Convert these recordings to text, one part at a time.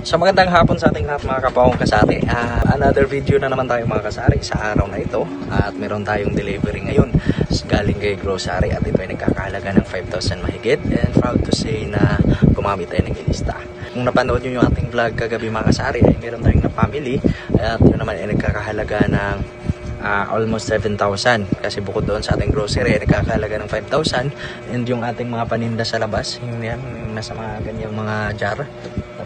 So magandang hapon sa ating lahat mga kapawang kasari. Ah, another video na naman tayo mga kasari sa araw na ito. At meron tayong delivery ngayon galing kay grocery at ito ay nagkakahalaga ng 5,000 mahigit. And proud to say na gumamit tayo ng ilista. Kung napanood nyo yung ating vlog kagabi mga kasari ay meron tayong na family at yun naman ay nagkakahalaga ng ah, almost 7,000 kasi bukod doon sa ating grocery ay nagkakahalaga ng 5,000 and yung ating mga paninda sa labas yung yan nasa mga ganyang mga jar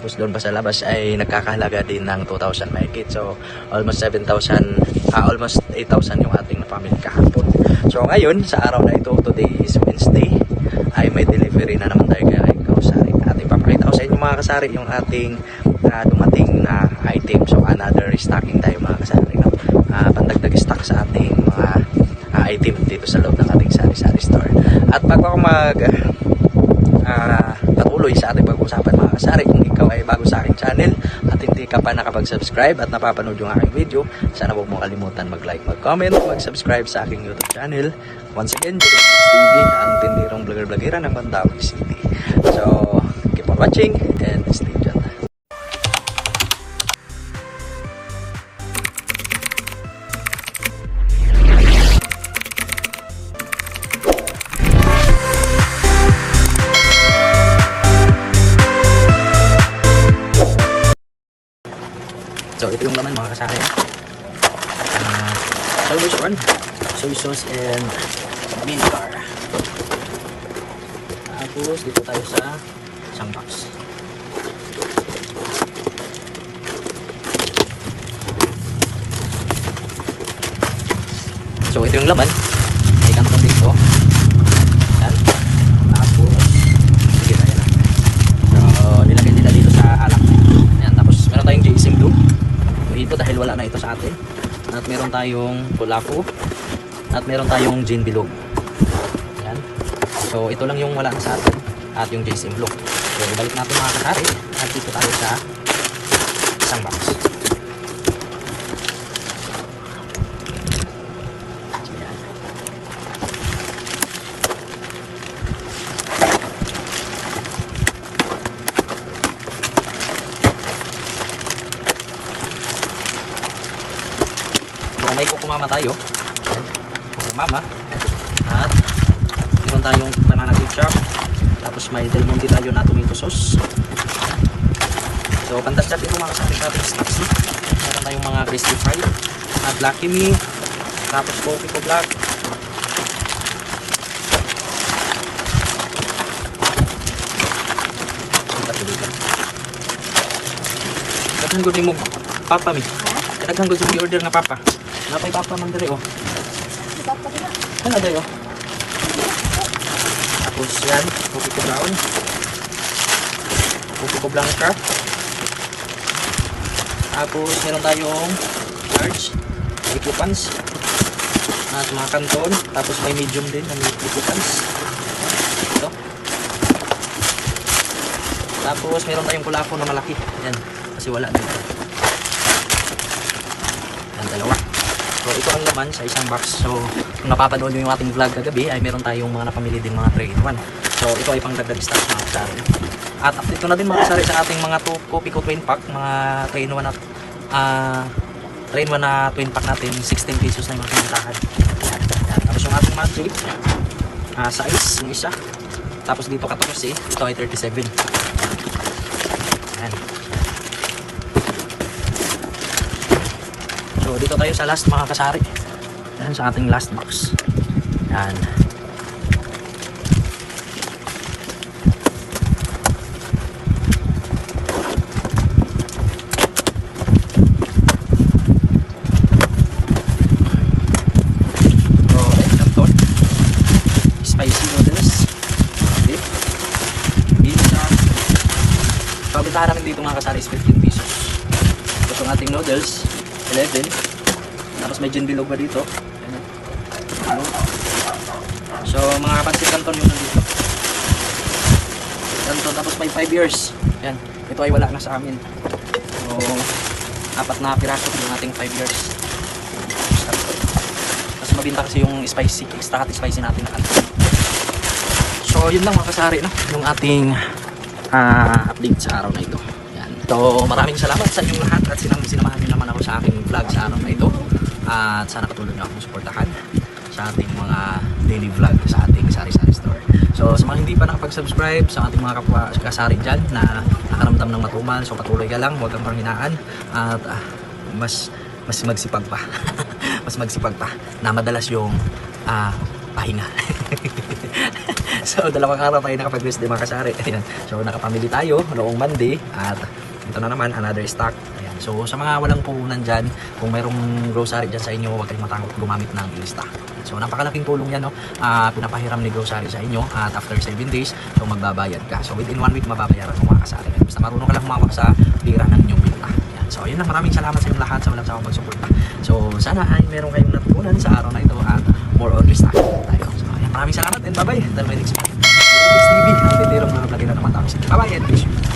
tapos doon pa sa labas ay nagkakahalaga din ng 2,000 mahigit. So almost 7,000 ah, almost 8,000 yung ating na family kahapon. So ngayon sa araw na ito today is Wednesday ay may delivery na naman tayo kay Kausari. At ipapakita ko sa inyo mga kasari yung ating ah, dumating na item. So another restocking tayo mga kasari no? Ah, pandagdag stock sa ating mga ah, item dito sa loob ng ating sari-sari store. At bago ako mag ah, patuloy sa ating pag-usapan kasari. Kung ikaw ay bago sa aking channel at hindi ka pa nakapag-subscribe at napapanood yung aking video sana huwag mo kalimutan mag-like, mag-comment, mag-subscribe sa aking YouTube channel. Once again, Jerix TV ang tindirong vlogger-vlogera ng Mandawi City. So keep on watching So ito yung laman mga kasari. Uh, salvation, soy sauce and vinegar. Tapos dito tayo sa isang box. So ito yung laman. May kantong dito. Yan. Tapos sige tayo na. So nilagay nila dito sa alak. Yan. Tapos meron tayong JSM Blue. Ito dahil wala na ito sa atin. At meron tayong Pulaco. At meron tayong Gin Bilog. Yan. So ito lang yung wala sa atin. At yung JSM Blue. So ibalik natin mga kasari. At dito tayo sa isang box. Yan. Kukumama tayo. Kukumama. At meron tayong banana ketchup. Tapos may Del Monte tayo na tomato sauce. So pantasyak ito mga kasama sa ating snacks. Meron tayong mga crispy fry. At Lucky Me. Tapos coffee ko black. Kadang gud mo papa mi. Kadang gud yung order nga papa. Napay papa man diri oh. Ano dayo? Tapos yan, kopi ko brown. Kopi ko blanca. Tapos meron tayong large, ikupans. At mga kanton. Tapos may medium din na ikupans. Ito. Tapos meron tayong kulako na malaki. Yan. Kasi wala dito. Yan dalawa. So ito ang laman sa isang box. So kung napapanood nyo yung ating vlog kagabi ay meron tayong mga napamili din mga 3 in 1. So ito ay pang dagdag stock mga kasari. At update ko na din mga kasari sa ating mga 2 Coffee Co twin pack. Mga 3 in 1 at ah 3 in 1 na twin pack natin. 16 pesos na yung. Yan. Tapos yung ating magic ah size yung isa. Tapos dito 14 ito ay 37. Yan. Dito tayo sa last mga kasari. Yan sa ating last box. Yan. Ang bentahan namin dito mga kasari is 15 pesos. Tapos ang ating noodles, 11. Tapos may gin bilog ba dito? Ayan. So, mga pansit canton yung nandito. Canton, tapos may 5 years. Yan. Ito ay wala na sa amin. So, apat na piraso yung ating 5 years. Tapos mabinta kasi yung spicy, extra hot spicy natin na canton. So, yun lang mga kasari, no? Yung ating ah, update sa araw na ito. So maraming salamat sa inyong lahat at sinam sinamahan niyo naman ako sa aking vlog sa araw na ito. At sana katulad niyo akong suportahan sa ating mga daily vlog sa ating sari-sari store. So sa mga hindi pa nakapag-subscribe sa ating mga kapwa kasari dyan na nakaramdam ng matumal, so patuloy ka lang, huwag kang panghinaan at ah, mas mas magsipag pa. mas magsipag pa na madalas yung ah, pahinga. so dalawang araw tayo nakapag-rest din mga kasari. Ayan. So nakapamili tayo noong Monday at ito na naman another stock. Ayan. So sa mga walang puhunan dyan, kung mayroong grocery dyan sa inyo, huwag kayong matakot gumamit ng lista. So napakalaking tulong yan, no? Ah, pinapahiram ni grocery sa inyo at after 7 days, so magbabayad ka. So within 1 week, mababayaran mo mga. Basta marunong ka lang humawak sa pira ng inyong binta. So ayun lang, maraming salamat sa inyong lahat sa walang sawang pagsuporta. So sana ay meron kayong natutunan sa araw na ito at more on restock tayo. So ayan, maraming salamat and bye-bye. Until my next video. TV, ang titirong vlog na naman tayo. Bye-bye and peace.